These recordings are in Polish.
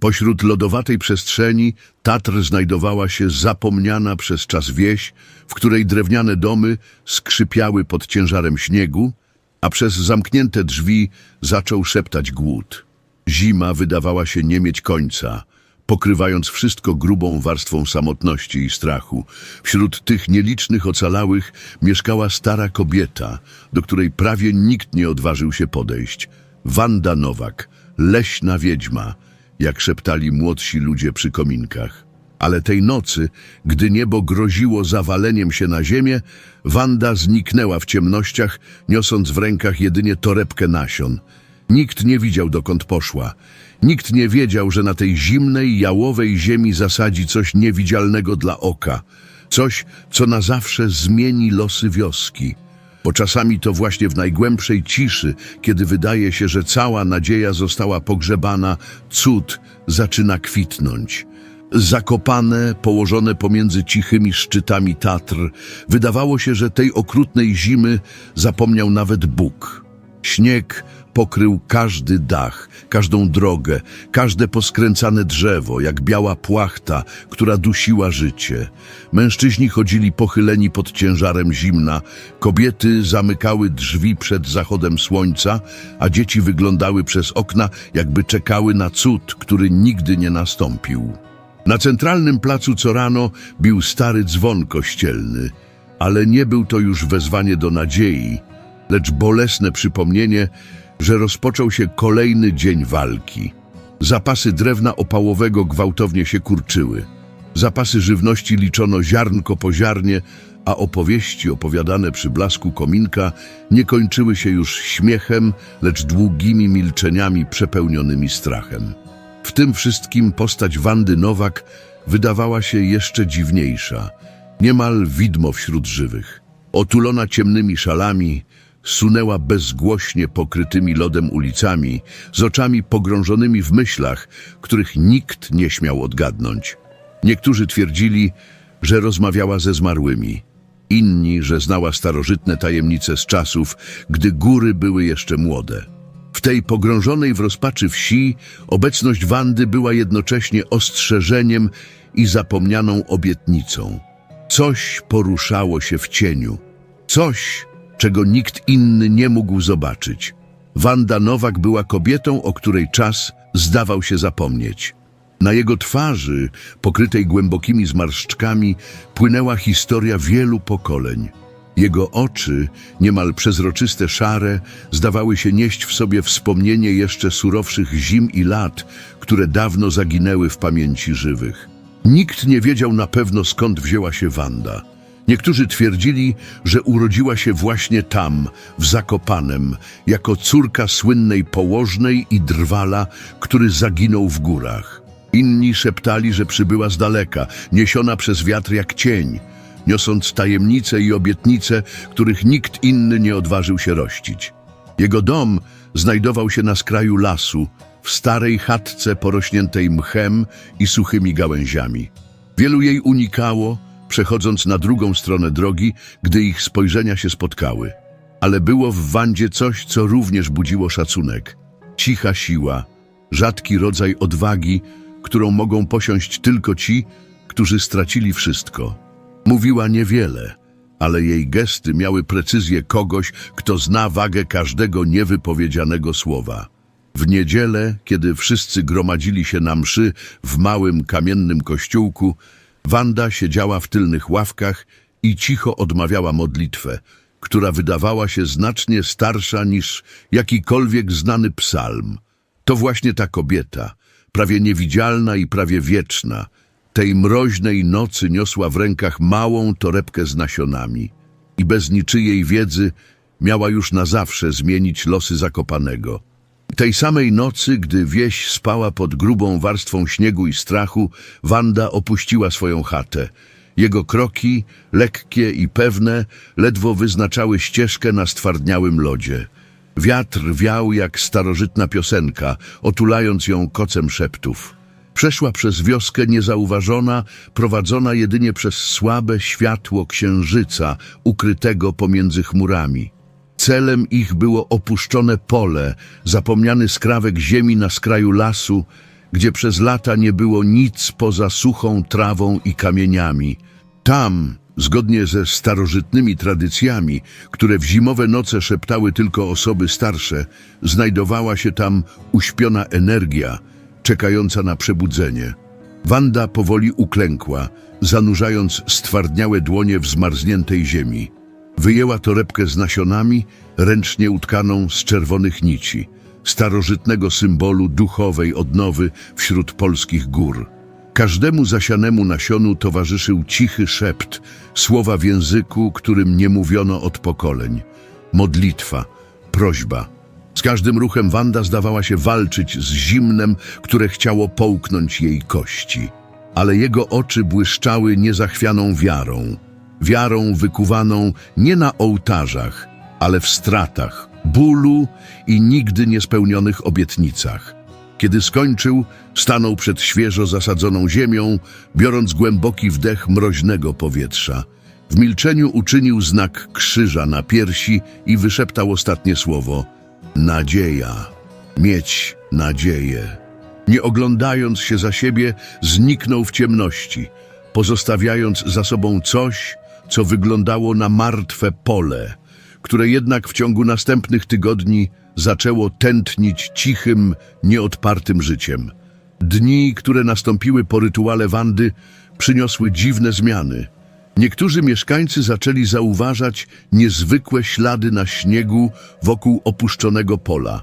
Pośród lodowatej przestrzeni Tatr znajdowała się zapomniana przez czas wieś, w której drewniane domy skrzypiały pod ciężarem śniegu, a przez zamknięte drzwi zaczął szeptać głód. Zima wydawała się nie mieć końca, pokrywając wszystko grubą warstwą samotności i strachu. Wśród tych nielicznych ocalałych mieszkała stara kobieta, do której prawie nikt nie odważył się podejść. Wanda Nowak, leśna wiedźma, jak szeptali młodsi ludzie przy kominkach. Ale tej nocy, gdy niebo groziło zawaleniem się na ziemię, Wanda zniknęła w ciemnościach, niosąc w rękach jedynie torebkę nasion. Nikt nie widział, dokąd poszła. Nikt nie wiedział, że na tej zimnej, jałowej ziemi zasadzi coś niewidzialnego dla oka. Coś, co na zawsze zmieni losy wioski. Bo czasami to właśnie w najgłębszej ciszy, kiedy wydaje się, że cała nadzieja została pogrzebana, cud zaczyna kwitnąć. Zakopane, położone pomiędzy cichymi szczytami Tatr, wydawało się, że tej okrutnej zimy zapomniał nawet Bóg. Śnieg pokrył każdy dach, każdą drogę, każde poskręcane drzewo, jak biała płachta, która dusiła życie. Mężczyźni chodzili pochyleni pod ciężarem zimna, kobiety zamykały drzwi przed zachodem słońca, a dzieci wyglądały przez okna, jakby czekały na cud, który nigdy nie nastąpił. Na centralnym placu co rano bił stary dzwon kościelny, ale nie był to już wezwanie do nadziei, lecz bolesne przypomnienie, że rozpoczął się kolejny dzień walki. Zapasy drewna opałowego gwałtownie się kurczyły. Zapasy żywności liczono ziarnko po ziarnie, a opowieści opowiadane przy blasku kominka nie kończyły się już śmiechem, lecz długimi milczeniami przepełnionymi strachem. W tym wszystkim postać Wandy Nowak wydawała się jeszcze dziwniejsza, niemal widmo wśród żywych. Otulona ciemnymi szalami, sunęła bezgłośnie pokrytymi lodem ulicami, z oczami pogrążonymi w myślach, których nikt nie śmiał odgadnąć. Niektórzy twierdzili, że rozmawiała ze zmarłymi, inni, że znała starożytne tajemnice z czasów, gdy góry były jeszcze młode. W tej pogrążonej w rozpaczy wsi obecność Wandy była jednocześnie ostrzeżeniem i zapomnianą obietnicą. Coś poruszało się w cieniu. Coś, czego nikt inny nie mógł zobaczyć. Wanda Nowak była kobietą, o której czas zdawał się zapomnieć. Na jego twarzy, pokrytej głębokimi zmarszczkami, płynęła historia wielu pokoleń. Jego oczy, niemal przezroczyste szare, zdawały się nieść w sobie wspomnienie jeszcze surowszych zim i lat, które dawno zaginęły w pamięci żywych. Nikt nie wiedział na pewno skąd wzięła się Wanda. Niektórzy twierdzili, że urodziła się właśnie tam, w Zakopanem, jako córka słynnej położnej i drwala, który zaginął w górach. Inni szeptali, że przybyła z daleka, niesiona przez wiatr jak cień, niosąc tajemnice i obietnice, których nikt inny nie odważył się rościć. Jego dom znajdował się na skraju lasu, w starej chatce porośniętej mchem i suchymi gałęziami. Wielu jej unikało, przechodząc na drugą stronę drogi, gdy ich spojrzenia się spotkały. Ale było w Wandzie coś, co również budziło szacunek. Cicha siła, rzadki rodzaj odwagi, którą mogą posiąść tylko ci, którzy stracili wszystko. Mówiła niewiele, ale jej gesty miały precyzję kogoś, kto zna wagę każdego niewypowiedzianego słowa. W niedzielę, kiedy wszyscy gromadzili się na mszy w małym kamiennym kościółku, Wanda siedziała w tylnych ławkach i cicho odmawiała modlitwę, która wydawała się znacznie starsza niż jakikolwiek znany psalm. To właśnie ta kobieta, prawie niewidzialna i prawie wieczna, tej mroźnej nocy niosła w rękach małą torebkę z nasionami i bez niczyjej wiedzy miała już na zawsze zmienić losy Zakopanego. Tej samej nocy, gdy wieś spała pod grubą warstwą śniegu i strachu, Wanda opuściła swoją chatę. Jego kroki, lekkie i pewne, ledwo wyznaczały ścieżkę na stwardniałym lodzie. Wiatr wiał jak starożytna piosenka, otulając ją kocem szeptów. Przeszła przez wioskę niezauważona, prowadzona jedynie przez słabe światło księżyca, ukrytego pomiędzy chmurami. Celem ich było opuszczone pole, zapomniany skrawek ziemi na skraju lasu, gdzie przez lata nie było nic poza suchą trawą i kamieniami. Tam, zgodnie ze starożytnymi tradycjami, które w zimowe noce szeptały tylko osoby starsze, znajdowała się tam uśpiona energia, czekająca na przebudzenie. Wanda powoli uklękła, zanurzając stwardniałe dłonie w zmarzniętej ziemi. Wyjęła torebkę z nasionami, ręcznie utkaną z czerwonych nici, starożytnego symbolu duchowej odnowy wśród polskich gór. Każdemu zasianemu nasionu towarzyszył cichy szept, słowa w języku, którym nie mówiono od pokoleń. Modlitwa, prośba. Z każdym ruchem Wanda zdawała się walczyć z zimnem, które chciało połknąć jej kości. Ale jego oczy błyszczały niezachwianą wiarą. Wiarą wykuwaną nie na ołtarzach, ale w stratach, bólu i nigdy niespełnionych obietnicach. Kiedy skończył, stanął przed świeżo zasadzoną ziemią, biorąc głęboki wdech mroźnego powietrza. W milczeniu uczynił znak krzyża na piersi i wyszeptał ostatnie słowo: Nadzieja. Mieć nadzieję. Nie oglądając się za siebie, zniknął w ciemności, pozostawiając za sobą coś, co wyglądało na martwe pole, które jednak w ciągu następnych tygodni zaczęło tętnić cichym, nieodpartym życiem. Dni, które nastąpiły po rytuale Wandy, przyniosły dziwne zmiany. Niektórzy mieszkańcy zaczęli zauważać niezwykłe ślady na śniegu wokół opuszczonego pola.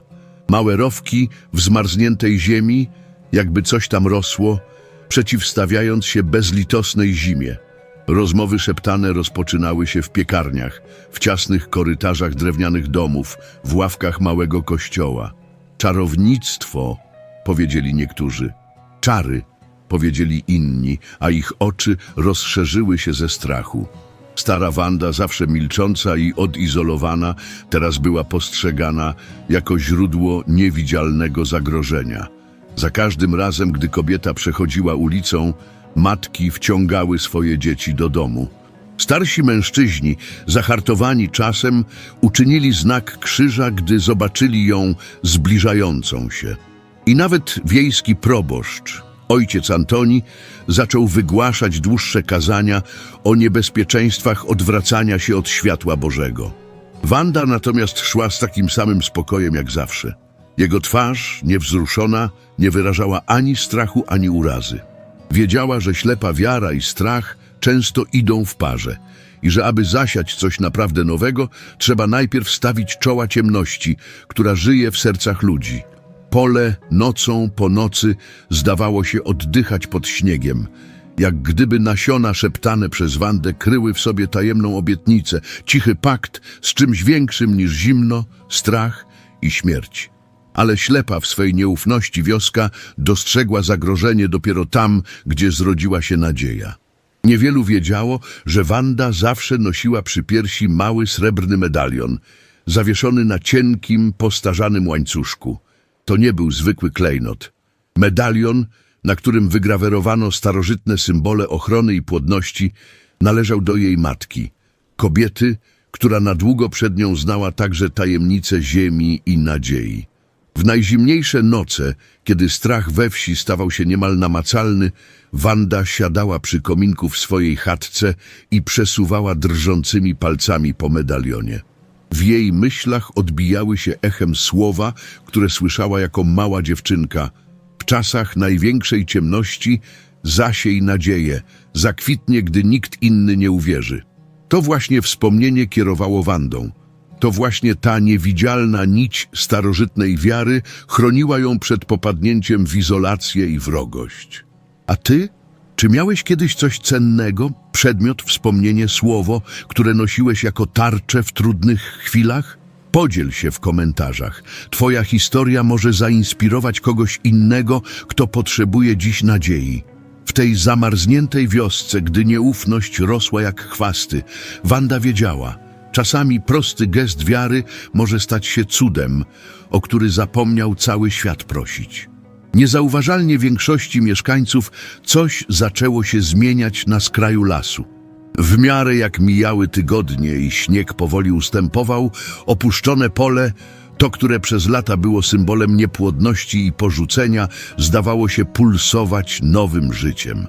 Małe rowki w zmarzniętej ziemi, jakby coś tam rosło, przeciwstawiając się bezlitosnej zimie. Rozmowy szeptane rozpoczynały się w piekarniach, w ciasnych korytarzach drewnianych domów, w ławkach małego kościoła. Czarownictwo, powiedzieli niektórzy. Czary, powiedzieli inni, a ich oczy rozszerzyły się ze strachu. Stara Wanda, zawsze milcząca i odizolowana, teraz była postrzegana jako źródło niewidzialnego zagrożenia. Za każdym razem, gdy kobieta przechodziła ulicą, matki wciągały swoje dzieci do domu. Starsi mężczyźni, zahartowani czasem, uczynili znak krzyża, gdy zobaczyli ją zbliżającą się. I nawet wiejski proboszcz, ojciec Antoni, zaczął wygłaszać dłuższe kazania o niebezpieczeństwach odwracania się od światła Bożego. Wanda natomiast szła z takim samym spokojem jak zawsze. Jego twarz, niewzruszona, nie wyrażała ani strachu, ani urazy. Wiedziała, że ślepa wiara i strach często idą w parze i że aby zasiać coś naprawdę nowego, trzeba najpierw stawić czoła ciemności, która żyje w sercach ludzi. Pole nocą po nocy zdawało się oddychać pod śniegiem, jak gdyby nasiona szeptane przez Wandę kryły w sobie tajemną obietnicę, cichy pakt z czymś większym niż zimno, strach i śmierć. Ale ślepa w swej nieufności wioska dostrzegła zagrożenie dopiero tam, gdzie zrodziła się nadzieja. Niewielu wiedziało, że Wanda zawsze nosiła przy piersi mały srebrny medalion, zawieszony na cienkim, postarzanym łańcuszku. To nie był zwykły klejnot. Medalion, na którym wygrawerowano starożytne symbole ochrony i płodności, należał do jej matki, kobiety, która na długo przed nią znała także tajemnice ziemi i nadziei. W najzimniejsze noce, kiedy strach we wsi stawał się niemal namacalny, Wanda siadała przy kominku w swojej chatce i przesuwała drżącymi palcami po medalionie. W jej myślach odbijały się echem słowa, które słyszała jako mała dziewczynka. W czasach największej ciemności zasiej nadzieję, zakwitnie, gdy nikt inny nie uwierzy. To właśnie wspomnienie kierowało Wandą. To właśnie ta niewidzialna nić starożytnej wiary chroniła ją przed popadnięciem w izolację i wrogość. A ty? Czy miałeś kiedyś coś cennego, przedmiot, wspomnienie, słowo, które nosiłeś jako tarczę w trudnych chwilach? Podziel się w komentarzach. Twoja historia może zainspirować kogoś innego, kto potrzebuje dziś nadziei. W tej zamarzniętej wiosce, gdy nieufność rosła jak chwasty, Wanda wiedziała, czasami prosty gest wiary może stać się cudem, o który zapomniał cały świat prosić. Niezauważalnie większości mieszkańców coś zaczęło się zmieniać na skraju lasu. W miarę jak mijały tygodnie i śnieg powoli ustępował, opuszczone pole To, które przez lata było symbolem niepłodności i porzucenia, zdawało się pulsować nowym życiem.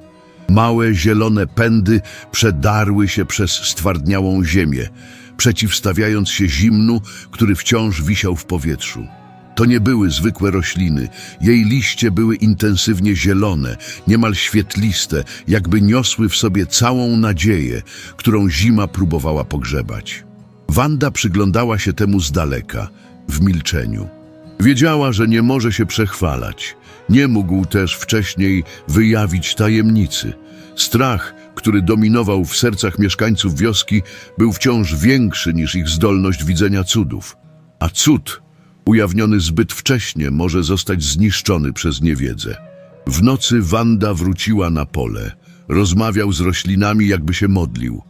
Małe zielone pędy przedarły się przez stwardniałą ziemię, przeciwstawiając się zimnu, który wciąż wisiał w powietrzu. To nie były zwykłe rośliny. Jej liście były intensywnie zielone, niemal świetliste, jakby niosły w sobie całą nadzieję, którą zima próbowała pogrzebać. Wanda przyglądała się temu z daleka, w milczeniu. Wiedziała, że nie może się przechwalać. Nie mógł też wcześniej wyjawić tajemnicy. Strach, który dominował w sercach mieszkańców wioski, był wciąż większy niż ich zdolność widzenia cudów. A cud, ujawniony zbyt wcześnie, może zostać zniszczony przez niewiedzę. W nocy Wanda wróciła na pole. Rozmawiał z roślinami, jakby się modlił.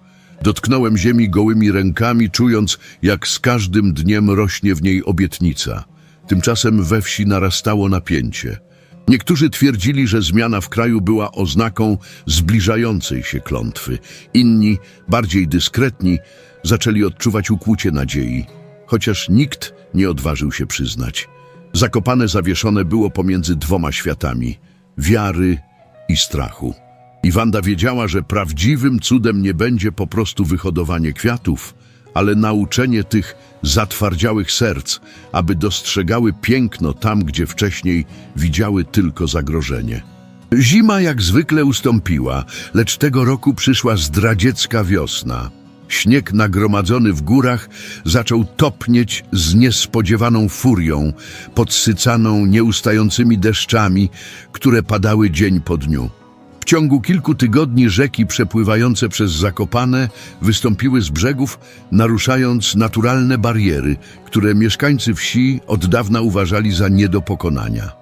Dotknąłem ziemi gołymi rękami, czując, jak z każdym dniem rośnie w niej obietnica. Tymczasem we wsi narastało napięcie. Niektórzy twierdzili, że zmiana w kraju była oznaką zbliżającej się klątwy. Inni, bardziej dyskretni, zaczęli odczuwać ukłucie nadziei, chociaż nikt nie odważył się przyznać. Zakopane zawieszone było pomiędzy dwoma światami wiary i strachu. I Wanda wiedziała, że prawdziwym cudem nie będzie po prostu wyhodowanie kwiatów, ale nauczenie tych zatwardziałych serc, aby dostrzegały piękno tam, gdzie wcześniej widziały tylko zagrożenie. Zima jak zwykle ustąpiła, lecz tego roku przyszła zdradziecka wiosna. Śnieg nagromadzony w górach zaczął topnieć z niespodziewaną furią, podsycaną nieustającymi deszczami, które padały dzień po dniu. W ciągu kilku tygodni rzeki przepływające przez Zakopane wystąpiły z brzegów, naruszając naturalne bariery, które mieszkańcy wsi od dawna uważali za nie do pokonania.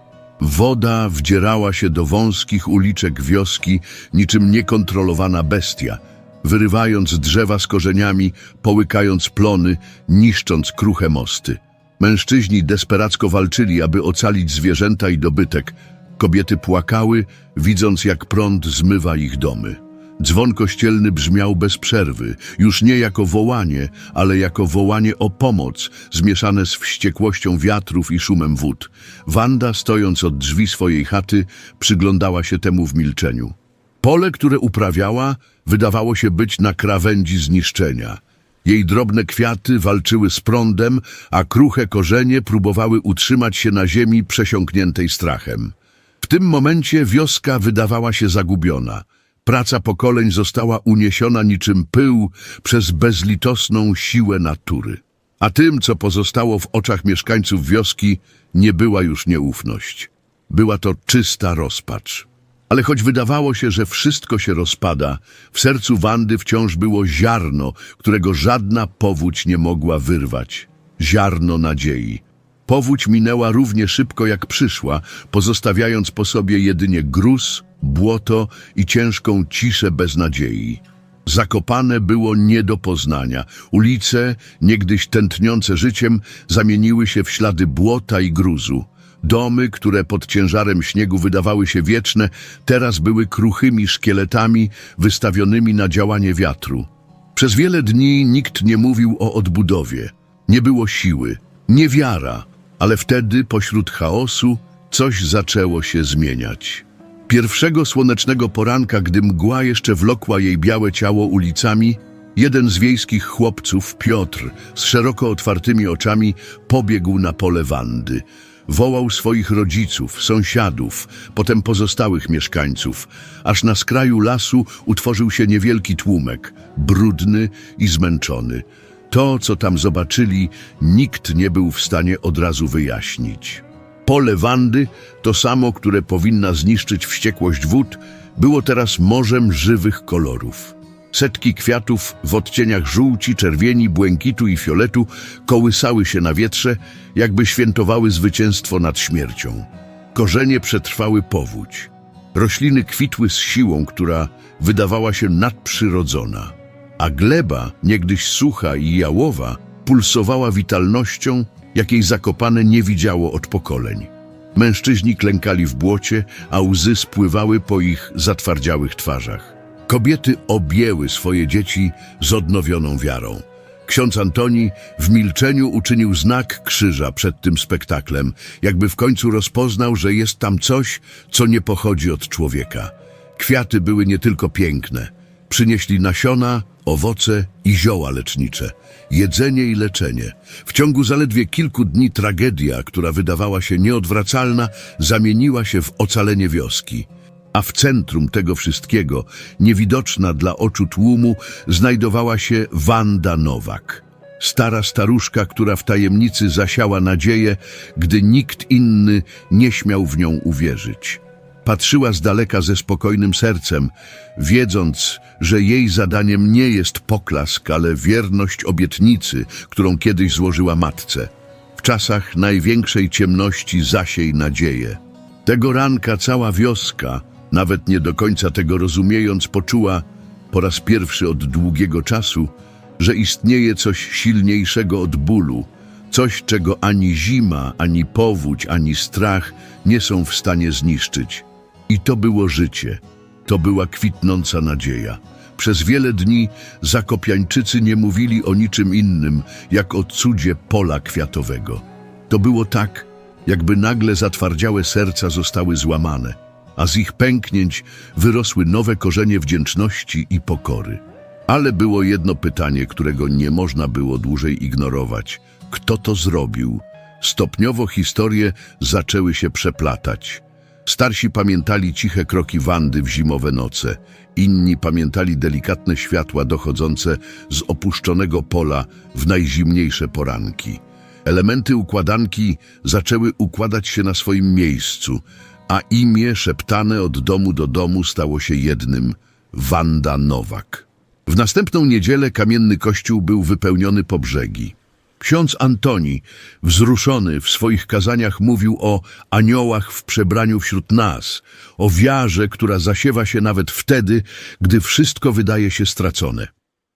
Woda wdzierała się do wąskich uliczek wioski niczym niekontrolowana bestia, wyrywając drzewa z korzeniami, połykając plony, niszcząc kruche mosty. Mężczyźni desperacko walczyli, aby ocalić zwierzęta i dobytek. Kobiety płakały, widząc jak prąd zmywa ich domy. Dzwon kościelny brzmiał bez przerwy, już nie jako wołanie, ale jako wołanie o pomoc, zmieszane z wściekłością wiatrów i szumem wód. Wanda, stojąc od drzwi swojej chaty, przyglądała się temu w milczeniu. Pole, które uprawiała, wydawało się być na krawędzi zniszczenia. Jej drobne kwiaty walczyły z prądem, a kruche korzenie próbowały utrzymać się na ziemi przesiąkniętej strachem. W tym momencie wioska wydawała się zagubiona. Praca pokoleń została uniesiona niczym pył przez bezlitosną siłę natury. A tym, co pozostało w oczach mieszkańców wioski, nie była już nieufność. Była to czysta rozpacz. Ale choć wydawało się, że wszystko się rozpada, w sercu Wandy wciąż było ziarno, którego żadna powódź nie mogła wyrwać. Ziarno nadziei. Powódź minęła równie szybko jak przyszła, pozostawiając po sobie jedynie gruz, błoto i ciężką ciszę beznadziei. Zakopane było nie do poznania. Ulice, niegdyś tętniące życiem, zamieniły się w ślady błota i gruzu. Domy, które pod ciężarem śniegu wydawały się wieczne, teraz były kruchymi szkieletami wystawionymi na działanie wiatru. Przez wiele dni nikt nie mówił o odbudowie. Nie było siły, nie wiara, ale wtedy pośród chaosu coś zaczęło się zmieniać. Pierwszego słonecznego poranka, gdy mgła jeszcze wlokła jej białe ciało ulicami, jeden z wiejskich chłopców, Piotr, z szeroko otwartymi oczami, pobiegł na pole Wandy. Wołał swoich rodziców, sąsiadów, potem pozostałych mieszkańców, aż na skraju lasu utworzył się niewielki tłumek, brudny i zmęczony. To, co tam zobaczyli, nikt nie był w stanie od razu wyjaśnić. Pole Wandy, to samo, które powinna zniszczyć wściekłość wód, było teraz morzem żywych kolorów. Setki kwiatów w odcieniach żółci, czerwieni, błękitu i fioletu kołysały się na wietrze, jakby świętowały zwycięstwo nad śmiercią. Korzenie przetrwały powódź. Rośliny kwitły z siłą, która wydawała się nadprzyrodzona, a gleba, niegdyś sucha i jałowa, pulsowała witalnością, jakiej zakopane nie widziało od pokoleń. Mężczyźni klękali w błocie, a łzy spływały po ich zatwardziałych twarzach. Kobiety objęły swoje dzieci z odnowioną wiarą. Ksiądz Antoni w milczeniu uczynił znak krzyża przed tym spektaklem, jakby w końcu rozpoznał, że jest tam coś, co nie pochodzi od człowieka. Kwiaty były nie tylko piękne. Przynieśli nasiona, owoce i zioła lecznicze, jedzenie i leczenie. W ciągu zaledwie kilku dni tragedia, która wydawała się nieodwracalna, zamieniła się w ocalenie wioski. A w centrum tego wszystkiego, niewidoczna dla oczu tłumu, znajdowała się Wanda Nowak. Stara staruszka, która w tajemnicy zasiała nadzieję, gdy nikt inny nie śmiał w nią uwierzyć. Patrzyła z daleka ze spokojnym sercem, wiedząc, że jej zadaniem nie jest poklask, ale wierność obietnicy, którą kiedyś złożyła matce. W czasach największej ciemności zasiej nadzieję. Tego ranka cała wioska, nawet nie do końca tego rozumiejąc, poczuła po raz pierwszy od długiego czasu, że istnieje coś silniejszego od bólu, coś, czego ani zima, ani powódź, ani strach nie są w stanie zniszczyć. I to było życie, to była kwitnąca nadzieja. Przez wiele dni zakopiańczycy nie mówili o niczym innym, jak o cudzie pola kwiatowego. To było tak, jakby nagle zatwardziałe serca zostały złamane, a z ich pęknięć wyrosły nowe korzenie wdzięczności i pokory. Ale było jedno pytanie, którego nie można było dłużej ignorować. Kto to zrobił? Stopniowo historie zaczęły się przeplatać. Starsi pamiętali ciche kroki Wandy w zimowe noce, inni pamiętali delikatne światła dochodzące z opuszczonego pola w najzimniejsze poranki. Elementy układanki zaczęły układać się na swoim miejscu, a imię szeptane od domu do domu stało się jednym Wanda Nowak. W następną niedzielę kamienny kościół był wypełniony po brzegi. Ksiądz Antoni, wzruszony w swoich kazaniach, mówił o aniołach w przebraniu wśród nas, o wiarze, która zasiewa się nawet wtedy, gdy wszystko wydaje się stracone.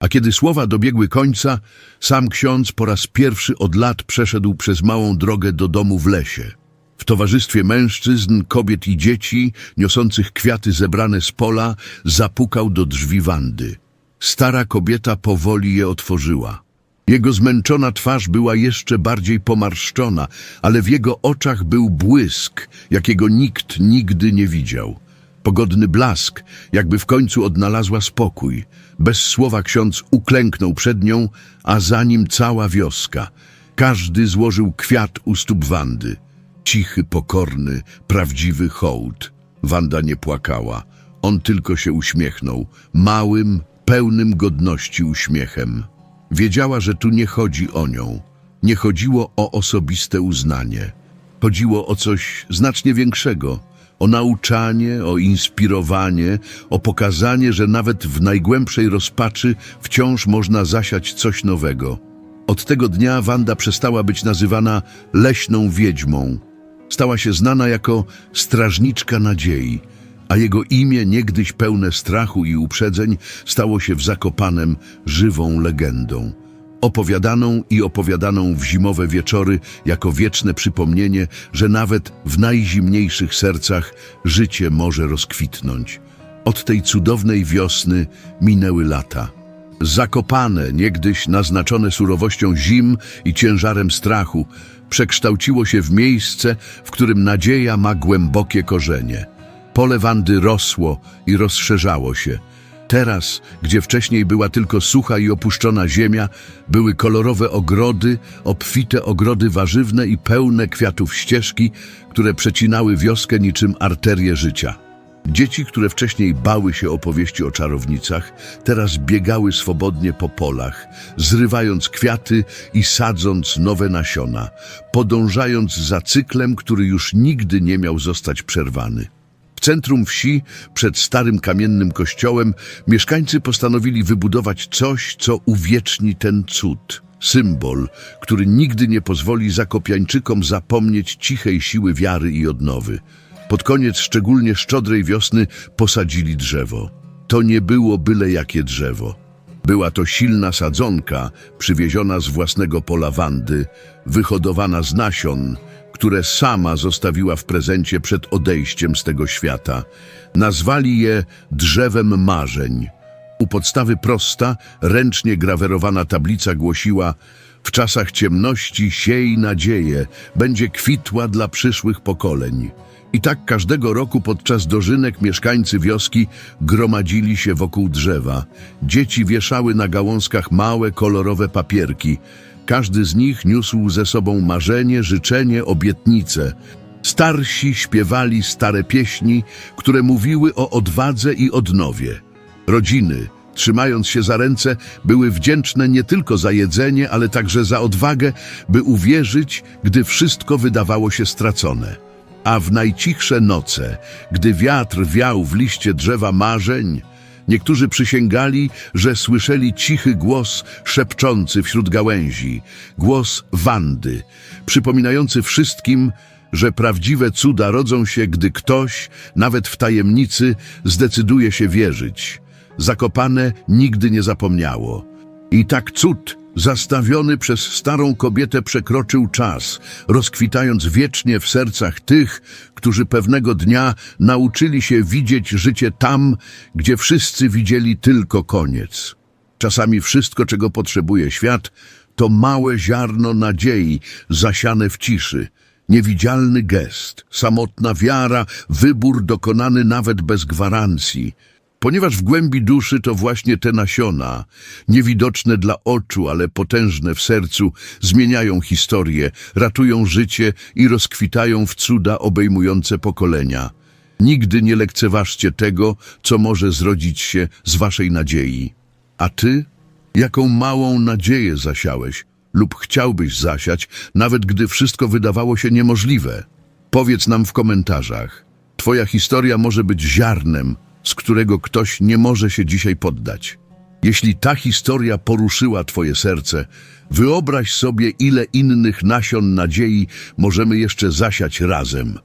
A kiedy słowa dobiegły końca, sam ksiądz po raz pierwszy od lat przeszedł przez małą drogę do domu w lesie. W towarzystwie mężczyzn, kobiet i dzieci, niosących kwiaty zebrane z pola, zapukał do drzwi Wandy. Stara kobieta powoli je otworzyła. Jego zmęczona twarz była jeszcze bardziej pomarszczona, ale w jego oczach był błysk, jakiego nikt nigdy nie widział. Pogodny blask, jakby w końcu odnalazła spokój. Bez słowa ksiądz uklęknął przed nią, a za nim cała wioska. Każdy złożył kwiat u stóp Wandy. Cichy, pokorny, prawdziwy hołd. Wanda nie płakała. On tylko się uśmiechnął, małym, pełnym godności uśmiechem. Wiedziała, że tu nie chodzi o nią. Nie chodziło o osobiste uznanie. Chodziło o coś znacznie większego. O nauczanie, o inspirowanie, o pokazanie, że nawet w najgłębszej rozpaczy wciąż można zasiać coś nowego. Od tego dnia Wanda przestała być nazywana leśną wiedźmą. Stała się znana jako strażniczka nadziei, a jego imię, niegdyś pełne strachu i uprzedzeń, stało się w Zakopanem żywą legendą. Opowiadaną i opowiadaną w zimowe wieczory jako wieczne przypomnienie, że nawet w najzimniejszych sercach życie może rozkwitnąć. Od tej cudownej wiosny minęły lata. Zakopane, niegdyś naznaczone surowością zim i ciężarem strachu, przekształciło się w miejsce, w którym nadzieja ma głębokie korzenie. Pole Wandy rosło i rozszerzało się. Teraz, gdzie wcześniej była tylko sucha i opuszczona ziemia, były kolorowe ogrody, obfite ogrody warzywne i pełne kwiatów ścieżki, które przecinały wioskę niczym arterie życia. Dzieci, które wcześniej bały się opowieści o czarownicach, teraz biegały swobodnie po polach, zrywając kwiaty i sadząc nowe nasiona, podążając za cyklem, który już nigdy nie miał zostać przerwany. W centrum wsi, przed starym kamiennym kościołem, mieszkańcy postanowili wybudować coś, co uwieczni ten cud. Symbol, który nigdy nie pozwoli zakopiańczykom zapomnieć cichej siły wiary i odnowy. Pod koniec szczególnie szczodrej wiosny posadzili drzewo. To nie było byle jakie drzewo. Była to silna sadzonka, przywieziona z własnego pola Wandy, wyhodowana z nasion, które sama zostawiła w prezencie przed odejściem z tego świata. Nazwali je drzewem marzeń. U podstawy prosta, ręcznie grawerowana tablica głosiła W czasach ciemności siej nadzieję, będzie kwitła dla przyszłych pokoleń. I tak każdego roku podczas dożynek mieszkańcy wioski gromadzili się wokół drzewa. Dzieci wieszały na gałązkach małe, kolorowe papierki. Każdy z nich niósł ze sobą marzenie, życzenie, obietnicę. Starsi śpiewali stare pieśni, które mówiły o odwadze i odnowie. Rodziny, trzymając się za ręce, były wdzięczne nie tylko za jedzenie, ale także za odwagę, by uwierzyć, gdy wszystko wydawało się stracone. A w najcichsze noce, gdy wiatr wiał w liście drzewa marzeń, niektórzy przysięgali, że słyszeli cichy głos szepczący wśród gałęzi, głos Wandy, przypominający wszystkim, że prawdziwe cuda rodzą się, gdy ktoś, nawet w tajemnicy, zdecyduje się wierzyć. Zakopane nigdy nie zapomniało. I tak cud, zastawiony przez starą kobietę, przekroczył czas, rozkwitając wiecznie w sercach tych, którzy pewnego dnia nauczyli się widzieć życie tam, gdzie wszyscy widzieli tylko koniec. Czasami wszystko, czego potrzebuje świat, to małe ziarno nadziei zasiane w ciszy, niewidzialny gest, samotna wiara, wybór dokonany nawet bez gwarancji. Ponieważ w głębi duszy to właśnie te nasiona, niewidoczne dla oczu, ale potężne w sercu, zmieniają historię, ratują życie i rozkwitają w cuda obejmujące pokolenia. Nigdy nie lekceważcie tego, co może zrodzić się z waszej nadziei. A ty? Jaką małą nadzieję zasiałeś lub chciałbyś zasiać, nawet gdy wszystko wydawało się niemożliwe? Powiedz nam w komentarzach. Twoja historia może być ziarnem, z którego ktoś nie może się dzisiaj poddać. Jeśli ta historia poruszyła Twoje serce, wyobraź sobie, ile innych nasion nadziei możemy jeszcze zasiać razem.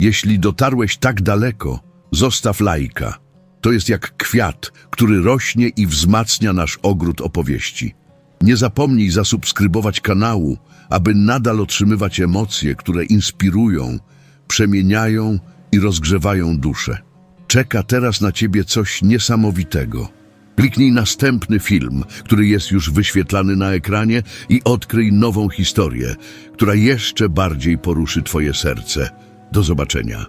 Jeśli dotarłeś tak daleko, zostaw lajka. To jest jak kwiat, który rośnie i wzmacnia nasz ogród opowieści. Nie zapomnij zasubskrybować kanału, aby nadal otrzymywać emocje, które inspirują, przemieniają i rozgrzewają duszę. Czeka teraz na ciebie coś niesamowitego. Kliknij następny film, który jest już wyświetlany na ekranie i odkryj nową historię, która jeszcze bardziej poruszy twoje serce. Do zobaczenia.